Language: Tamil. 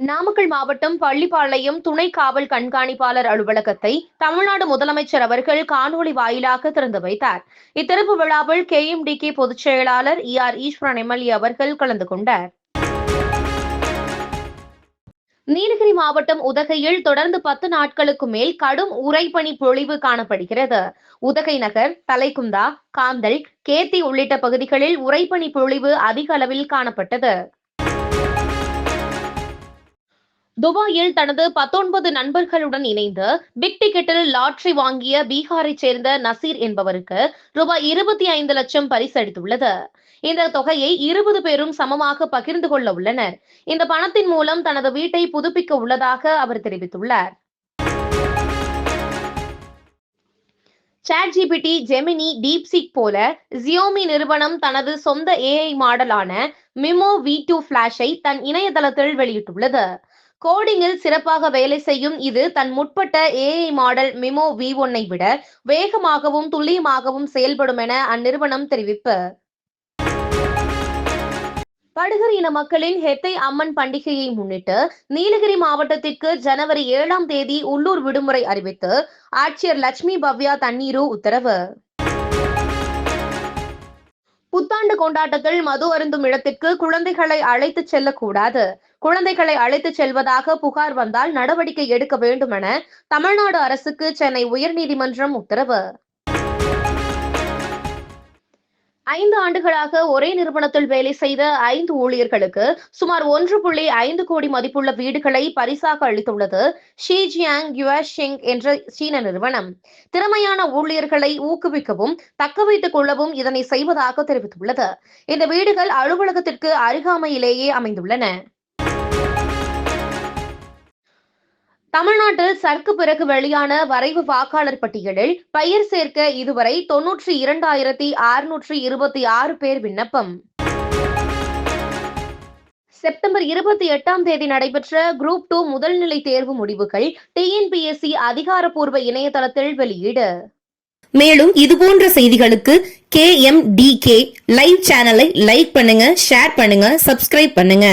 நாமக்கல் மாவட்டம் பள்ளிப்பாளையம் துணை காவல் கண்காணிப்பாளர் அலுவலகத்தை தமிழ்நாடு முதலமைச்சர் அவர்கள் காணொலி வாயிலாக திறந்து வைத்தார். இத்திறப்பு விழாவில் கேஎம்டிகே பொதுச் செயலாளர் இ ஆர் ஈஸ்வரன் எம்எல்ஏ அவர்கள் கலந்து கொண்டார். நீலகிரி மாவட்டம் உதகையில் தொடர்ந்து பத்து நாட்களுக்கு மேல் கடும் உறைபனி பொழிவு காணப்படுகிறது. உதகை நகர் தலைக்குந்தா காந்தல் கேத்தி உள்ளிட்ட பகுதிகளில் உறைபனி பொழிவு அதிக அளவில் காணப்பட்டது. துபாயில் தனது பத்தொன்பது நண்பர்களுடன் இணைந்து பிக் டிக்கெட்டில் லாட்ரி வாங்கிய பீகாரைச் சேர்ந்த நசீர் என்பவருக்கு ரூபாய் இருபத்தி ஐந்து லட்சம் பரிசளித்துள்ளது. இந்த தொகையை இருபது பேரும் சமமாக பகிர்ந்து கொள்ள உள்ளனர். இந்த பணத்தின் மூலம் தனது வீட்டை புதுப்பிக்க உள்ளதாக அவர் தெரிவித்துள்ளார். சாட் ஜிபிடி ஜெமினி டீப்சிக் போல ஜியோமி நிறுவனம் தனது சொந்த ஏஐ மாடலான மிமோ வி டூ பிளாஷை தன் இணையதளத்தில் வெளியிட்டுள்ளது. கோடிங்கில் சிறப்பாக வேலை செய்யும் இது தன் முற்பட்ட ஏஐ மாடல் மிமோ வி ஒன்னை விட வேகமாகவும் துல்லியமாகவும் செயல்படும் என அந்நிறுவனம் தெரிவிப்பு. படுகர் இன மக்களின் ஹெத்தை அம்மன் பண்டிகையை முன்னிட்டு நீலகிரி மாவட்டத்திற்கு ஜனவரி ஏழாம் தேதி உள்ளூர் விடுமுறை அறிவித்து ஆட்சியர் லட்சுமி பவ்யா தண்ணீரு உத்தரவு. புத்தாண்டு கொண்டாட்டத்தில் மது அருந்தும் இடத்திற்கு குழந்தைகளை அழைத்துச் செல்லக்கூடாது. குழந்தைகளை அழைத்துச் செல்வதாக புகார் வந்தால் நடவடிக்கை எடுக்க வேண்டும் என தமிழ்நாடு அரசுக்கு சென்னை உயர்நீதிமன்றம் உத்தரவு. ஐந்து ஆண்டுகளாக ஒரே நிறுவனத்தில் வேலை செய்த ஐந்து ஊழியர்களுக்கு சுமார் ஒன்று புள்ளி ஐந்து கோடி மதிப்புள்ள வீடுகளை பரிசாக அளித்துள்ளது ஷீஜியாங் யுவாஷிங் என்ற சீன நிறுவனம். திறமையான ஊழியர்களை ஊக்குவிக்கவும் தக்க வைத்துக் கொள்ளவும் இதனை செய்வதாக தெரிவித்துள்ளது. இந்த வீடுகள் அலுவலகத்திற்கு அருகாமையிலேயே அமைந்துள்ளன. தமிழ்நாட்டில் சற்கு பிறகு வெளியான வரைவு வாக்காளர் பட்டியலில் பெயர் சேர்க்க இதுவரை தொன்னூற்றி இரண்டாயிரத்தி அறுநூற்றி இருபத்தி ஆறு பேர் விண்ணப்பம். செப்டம்பர் இருபத்தி எட்டாம் தேதி நடைபெற்ற குரூப் டூ முதல்நிலை தேர்வு முடிவுகள் டிஎன்பிஎஸ்சி அதிகாரப்பூர்வ இணையதளத்தில் வெளியீடு. மேலும் இதுபோன்ற செய்திகளுக்கு K M D K live சேனலை லைக் பண்ணுங்க ஷேர் பண்ணுங்க சப்ஸ்கிரைப் பண்ணுங்க.